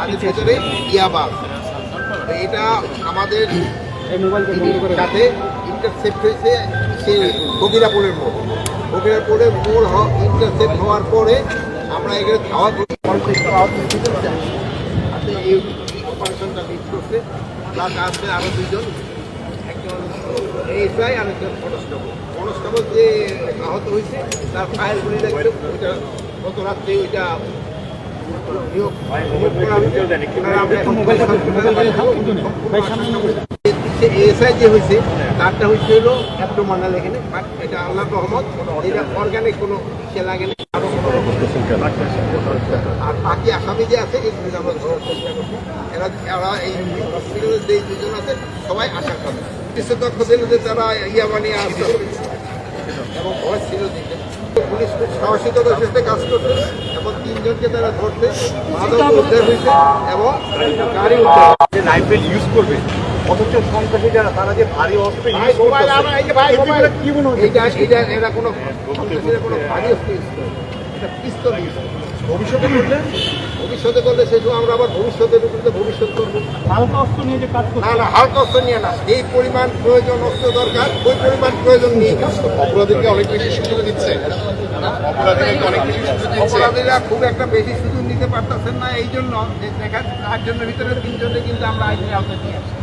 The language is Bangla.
তাদের ভেতরে ইয়াবা এটা আমাদের সাথে ইন্টারসেপ্ট হয়েছে সে বগিরাপুরের মোড়। বগিরাপুরের মোড় ইন্টারসেপ্ট হওয়ার পরে আমরা এখানে ধাওয়া করি। এই অপারেশনটা মিস করছে। প্লাস আসবে আরও দুজন একজন এসআই আর একজন কনস্টেবল কনস্টেবল যে আহত হয়েছে, তার ফায়ার গুলি লাগছে ওইটা গত রাত্রে ওইটা এসআই যে হয়েছে, তারটা হচ্ছে হলো অ্যাবডোমানাল এখানে, বাট এটা আল্লাহ রহমত, এটা অর্গানিক কোনো সে লাগে না আরও বাকি আসামি যে আছে এগুলো এরা এরা এই হসপিটালের যে দুজন আছে, সবাই আশা করে। বিশেষজ্ঞ ছিল যে তারা ইয়া বানিয়ে এবং ভয় ছিল দিকে পুলিশ খুব সাহসিকতার সাথে কাজ করছে এবং তিনজনকে তারা ধরতে মাদক উদ্ধার হয়েছে এবং গাড়ি উদ্ধার যে রাইফেল ইউজ করবে অথচ সন্ত্রাসী যারা তারা যে ভারী অস্ত্র ইউজ মোবাইল এই যে ভাই, মোবাইল। এগুলো কি মনে এইটা এরা কোনো কোনো ভারী অস্ত্র use করে। এটা পিস্তল ইউজ ভবিষ্যতে করলে ভবিষ্যতে করলে সেই সময় আমরা আবার ভবিষ্যতের উপরে ভবিষ্যৎ করব। হালকা অস্ত্র নিয়ে যে কাজ না না হালকা অস্ত্র নিয়ে না। এই পরিমাণ প্রয়োজন অস্ত্র দরকার ওই পরিমাণ প্রয়োজন নিয়ে। কাজ করব অপরাধীকে অনেক বেশি সুযোগ দিচ্ছে। অপরাধীকে অনেক বেশি সুযোগ অপরাধীরা খুব একটা বেশি সুযোগ নিতে পারতেছেন না এই জন্য যে দেখা চারজনের ভিতরে তিনজনে কিন্তু আমরা আইনের আওতায় নিয়ে আসছি।